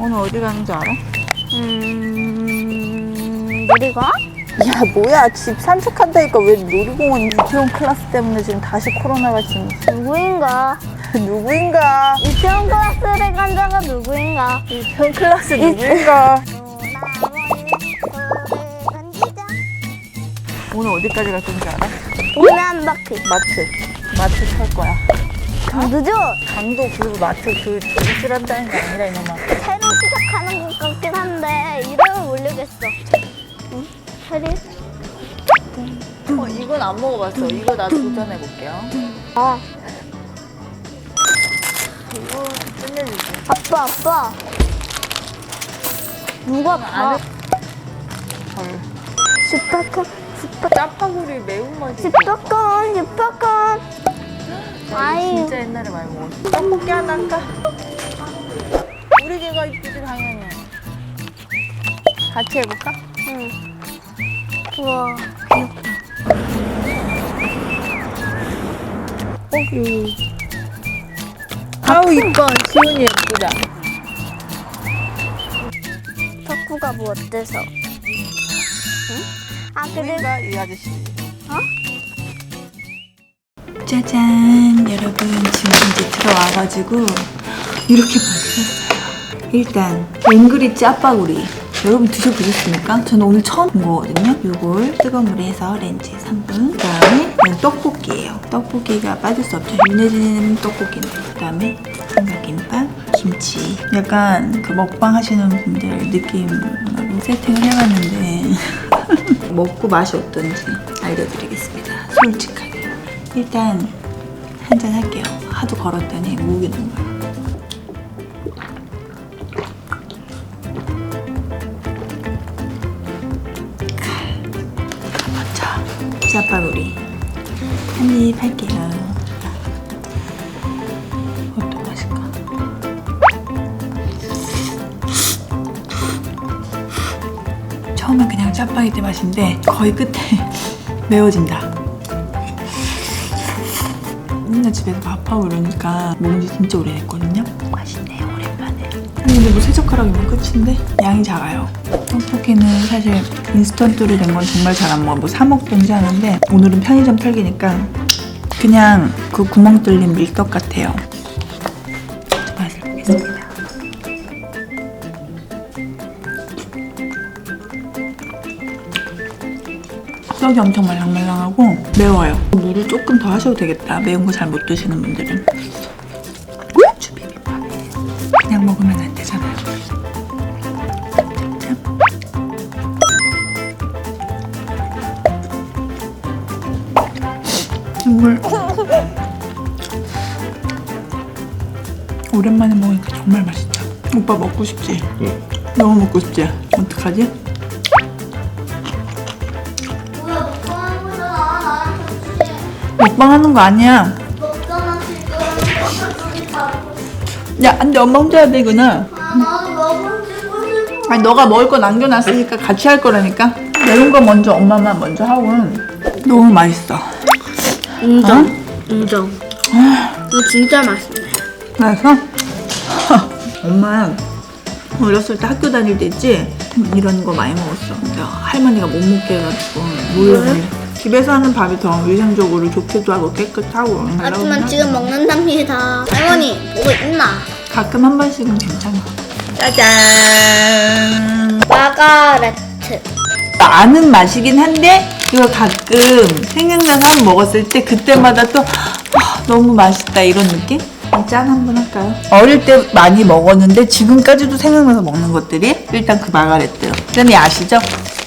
오늘 어디 가는지 알아? 음, 누리가? 야 뭐야 집 산책한다니까 왜 놀이공원 이태원 클래스 때문에 지금 다시 코로나가 지금 누구인가? 누구인가 이태원 클래스를 간 자가 누구인가? 이태원 클래스 누구인가. 오늘 어디까지 갈 건지 알아? 동네 한 바퀴. 마트 마트 살 거야 강두죠? 강도 그 마트 그 조립질한다는 게 아니라 이놈아 시작하는 것 같긴 한데 이름을 모르겠어. 응? 새리? 어 이건 안 먹어봤어 이거 나 도전해 볼게요 아, 이거 끝내주지 아빠, 아빠. 누가 봐? 절 슈퍼콘, 슈퍼, 짜파구리 매운맛이 슈퍼콘, 슈퍼콘. 아이, 진짜 옛날에 많이 먹었어 떡볶이 하나 할까? 우리 개가 이쁘지 당연히. 같이 해볼까? 응. 우와, 고기 아우 이뻐. 지훈이 예쁘다. 덕후가 뭐 어때서? 응? 아, 그리고 누구인가 이 아저씨. 짜잔 여러분. 지금 이제 들어와가지고 이렇게 바뀌었어요 일단 앵그리 짜파구리. 여러분 드셔보셨습니까? 저는 오늘 처음 본 거거든요. 이걸 뜨거운 물에 해서 렌즈에 3분. 그 다음에 이건 떡볶이에요. 떡볶이가 빠질 수 없죠. 윤혜진 떡볶이는 그 다음에 삼각김밥 김치. 약간 그 먹방 하시는 분들 느낌으로 세팅을 해봤는데 먹고 맛이 어떤지 알려드리겠습니다. 솔직하게. 일단 한 잔 할게요. 하도 걸었더니 목이 넘어요. 짜파구리 한입 할게요. 어떤 맛일까? 처음엔 그냥 짜파게티 맛인데 거의 끝에 매워진다. 맨날 집에서 밥하고 이러니까 먹은 지 진짜 오래됐거든요. 맛있네요, 오랜만에. 아니, 근데 뭐 세 젓가락이면 끝인데 양이 작아요. 떡볶이는 사실 인스턴트로 된 건 정말 잘 안 먹어. 뭐 사 먹든지 하는데 오늘은 편의점 털기니까 그냥 그 구멍 뚫린 밀떡 같아요. 맛을 보겠습니다. 떡이 엄청 말랑말랑하고 매워요. 물을 조금 더 하셔도 되겠다. 매운 거 잘 못 드시는 분들은. 비빔밥이에요. 그냥 먹으면 안 되잖아요. 오랜만에 먹으니까 정말 맛있다. 오빠 먹고 싶지? 응. 너무 먹고 싶지? 어떡하지? 뭐야, 먹방한 거잖아. 나한테 주지. 먹방 하는 거 아니야. 먹잖아, 지금. 우리 다. 야, 안 돼. 엄마 혼자 해야. 아, 나도 먹고 싶고 싶어. 아니 너가 먹을 거 남겨놨으니까 같이 할 거라니까 매운 거 먼저 엄마만 먼저 하고 너무 맛있어 인정. 어? 인정. 이거 진짜 맛있네. 맛있어? 엄마 어렸을 때 학교 다닐 때 있지 이런 거 많이 먹었어 근데 할머니가 못 먹게 해가지고 몰라서 집에서 하는 밥이 더 위생적으로 좋기도 하고 깨끗하고 하지만 지금 먹는답니다. 할머니, 뭐가 있나? 가끔 한 번씩은 괜찮아 짜잔 마가레트. 아는 맛이긴 한데 이거 가끔 생각나서 한 번 먹었을 때 그때마다 또 아, 너무 맛있다 이런 느낌? 짠 한번 할까요? 어릴 때 많이 먹었는데 지금까지도 생각나서 먹는 것들이 일단 그 마가레트 그다음에 아시죠?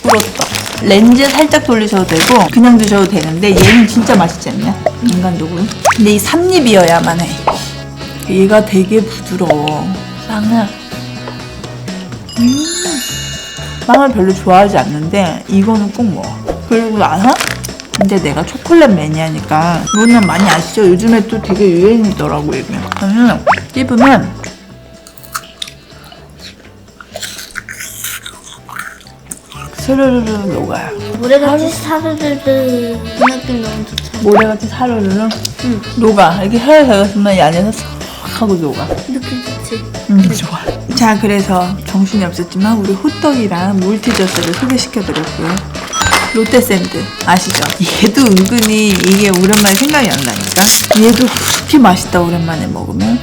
뿌로떡 렌즈 살짝 돌리셔도 되고 그냥 드셔도 되는데 얘는 진짜 맛있지 않냐? 인간적으로 근데 이 삼립이어야만 해 얘가 되게 부드러워 빵은 빵을 별로 좋아하지 않는데 이거는 꼭 먹어. 그리고 나서 근데 내가 초콜릿 매니아니까 이거는 많이 아시죠? 요즘에 또 되게 유행이더라고 이게. 저는 씹으면 스르르르 녹아요. 모래같이 사르르르 그 느낌 너무 좋다. 모래같이 사르르르 녹아. 이렇게 혀에 대었으면 이 안에서 싹 하고 녹아. 느낌 좋지. 음, 좋아. 자, 자 그래서 정신이 없었지만 우리 호떡이랑 물티저스를 소개시켜드렸고요 롯데샌드 아시죠? 얘도 은근히 이게 오랜만에 생각이 난다니까 얘도 그렇게 맛있다 오랜만에 먹으면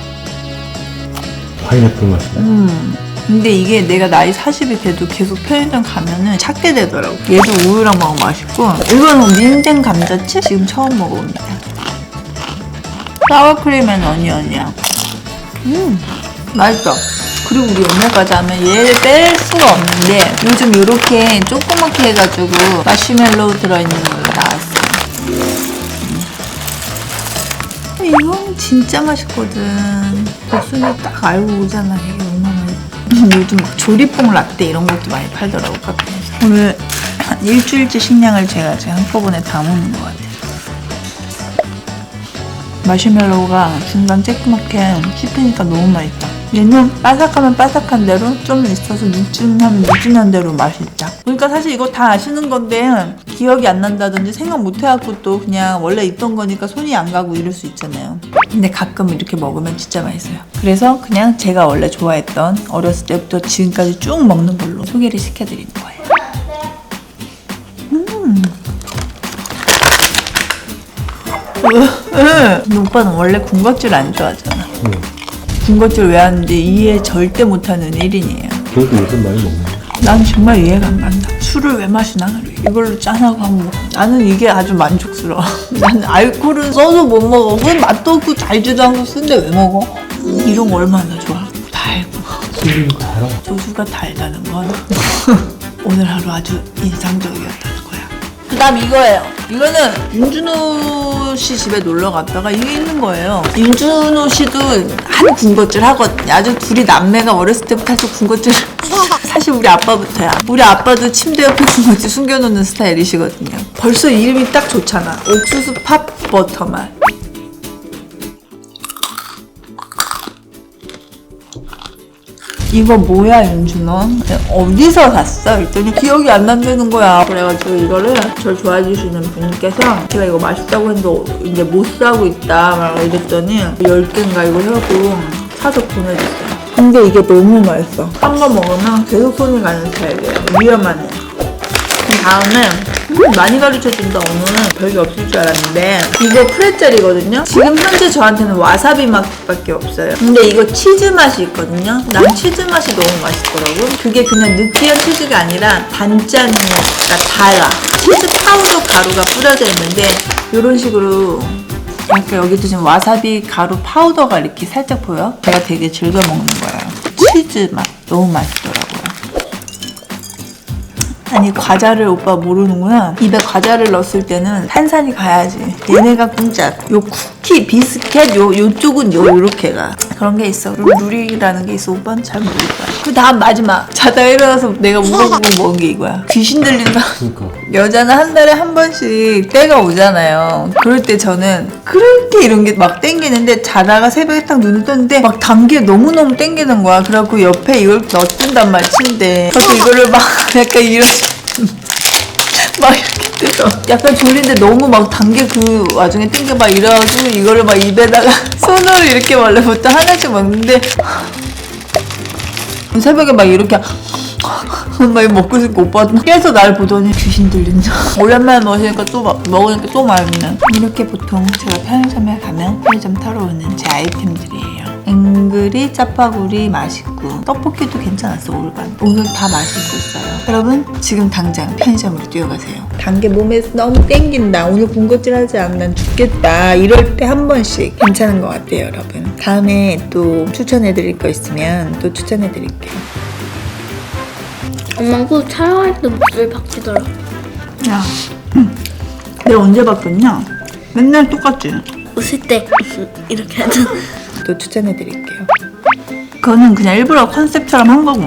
파인애플 맛이 음. 근데 이게 내가 나이 40이 돼도 계속 편의점 가면은 찾게 되더라고. 얘도 우유랑 먹으면 맛있고. 이거는 민생 감자칩 지금 처음 먹어봅니다. 사워크림 앤 어니언이야. 음, 맛있어. 그리고 우리 오늘까지 하면 얘를 뺄 수가 없는데 요즘 이렇게 조그맣게 해가지고 마시멜로우 들어있는 걸로 나왔어요. 음. 이건 진짜 맛있거든. 복순이 딱 알고 오잖아. 이게 얼마나. 요즘 막 조리뽕 라떼 이런 것도 많이 팔더라고, 카페에서. 오늘 한 일주일째 식량을 제가 지금 한꺼번에 다 먹는 것 같아요. 마시멜로우가 중간 쬐끄맣게 씹히니까 너무 맛있다. 얘는 바삭하면 바삭한 대로 좀 있어서 묵직하면 묵직한 대로 맛있다. 그러니까 사실 이거 다 아시는 건데 기억이 안 난다든지 생각 못 해갖고 또 그냥 원래 있던 거니까 손이 안 가고 이럴 수 있잖아요. 근데 가끔 이렇게 먹으면 진짜 맛있어요. 그래서 그냥 제가 원래 좋아했던 어렸을 때부터 지금까지 쭉 먹는 걸로 소개를 시켜드리는 거예요. 근데 오빠는 원래 군것질 안 좋아하잖아. 응. 군것질 왜 하는지 이해 절대 못하는 1인이에요. 그래도 요즘 많이 먹네 난 정말 이해가 안 간다. 술을 왜 마시나? 이걸로 짠하고 먹어. 나는 이게 아주 만족스러워. 나는 알코올은 써도 못 먹어. 그 맛도 없고 달지도 않고 쓴데 왜 먹어? 이런 거 얼마나 좋아. 달고. 술이니까 달아 소주가 달다는 건 오늘 하루 아주 인상적이었다 다음 이거예요. 이거는 윤준호 씨 집에 놀러 갔다가 이게 있는 거예요. 윤준호 씨도 한 군것질 하거든요. 아주 둘이 남매가 어렸을 때부터 아주 군것질. 사실 우리 아빠부터야. 우리 아빠도 침대 옆에 군것질 숨겨놓는 스타일이시거든요. 벌써 이름이 딱 좋잖아. 옥수수 팝 버터 맛. 이거 뭐야 윤준호? 어디서 샀어? 그랬더니 기억이 안 난다는 거야. 그래가지고 이거를 절 좋아해 주시는 분께서 제가 이거 맛있다고 했는데 이제 못 사고 있다 막 이랬더니 10개인가 이거 해갖고 사서 보내줬어요. 근데 이게 너무 맛있어. 한 번 먹으면 계속 손이 가는 스타일이에요. 위험하네. 그 다음에 음, 많이 가르쳐준다 오늘은 별게 없을 줄 알았는데 이거 프레첼이거든요. 지금 현재 저한테는 와사비 맛밖에 없어요. 근데 이거 치즈 맛이 있거든요. 난 치즈 맛이 너무 맛있더라고 그게 그냥 느끼한 치즈가 아니라 단짠 그러니까 달아. 치즈 파우더 가루가 뿌려져 있는데 이런 식으로 약간 여기도 지금 와사비 가루 파우더가 이렇게 살짝 보여? 제가 되게 즐겨 먹는 거예요. 치즈 맛. 너무 맛있더라고요 아니 과자를 오빠 모르는구나. 입에 과자를 넣었을 때는 탄산이 가야지. 얘네가 꿍짝 요 쿠키 비스켓 요 요쪽은 요 요렇게가 그런 게 있어. 누리라는 게 있어. 오빠는 잘 모를 거야. 그 다음 마지막. 자다가 일어나서 내가 물어보고 먹은 게 이거야. 귀신 들린다 그러니까. 여자는 한 달에 한 번씩 때가 오잖아요. 그럴 때 저는 그렇게 이런 게 막 땡기는데 자다가 새벽에 딱 눈을 떴는데 막 단계 너무너무 땡기는 거야. 그래갖고 옆에 이걸 넣어둔단 말 침대. 그래서 이거를 막 약간 이런 막 이렇게 뜯어. 약간 졸린데 너무 막 단계 그 와중에 땡겨 막 이래가지고 이거를 막 입에다가 손으로 이렇게 원래부터 하나씩 먹는데 새벽에 막 이렇게 막 먹고 있으니까 오빠도 계속 날 보더니 귀신 들린다. 오랜만에 먹으니까 또 마- 먹으니까 또 맛있네. 이렇게 보통 제가 편의점에 가면 편의점 타러 오는 제 아이템들이에요. 앵글이 짜파구리 맛있고 떡볶이도 괜찮았어 올간 오늘 다 맛있었어요 여러분 지금 당장 편의점으로 뛰어가세요 단계 몸에서 너무 땡긴다 오늘 군것질 하지 않으면 죽겠다 이럴 때 한 번씩 괜찮은 것 같아요 여러분 다음에 또 추천해 드릴 거 있으면 또 추천해 드릴게요 엄마 그 촬영할 때 목소리 바뀌더라. 야, 내가 언제 바뀌었냐? 맨날 똑같지? 웃을 때 이렇게 하잖아. 또 추천해드릴게요. 그거는 그냥 일부러 컨셉처럼 한 거고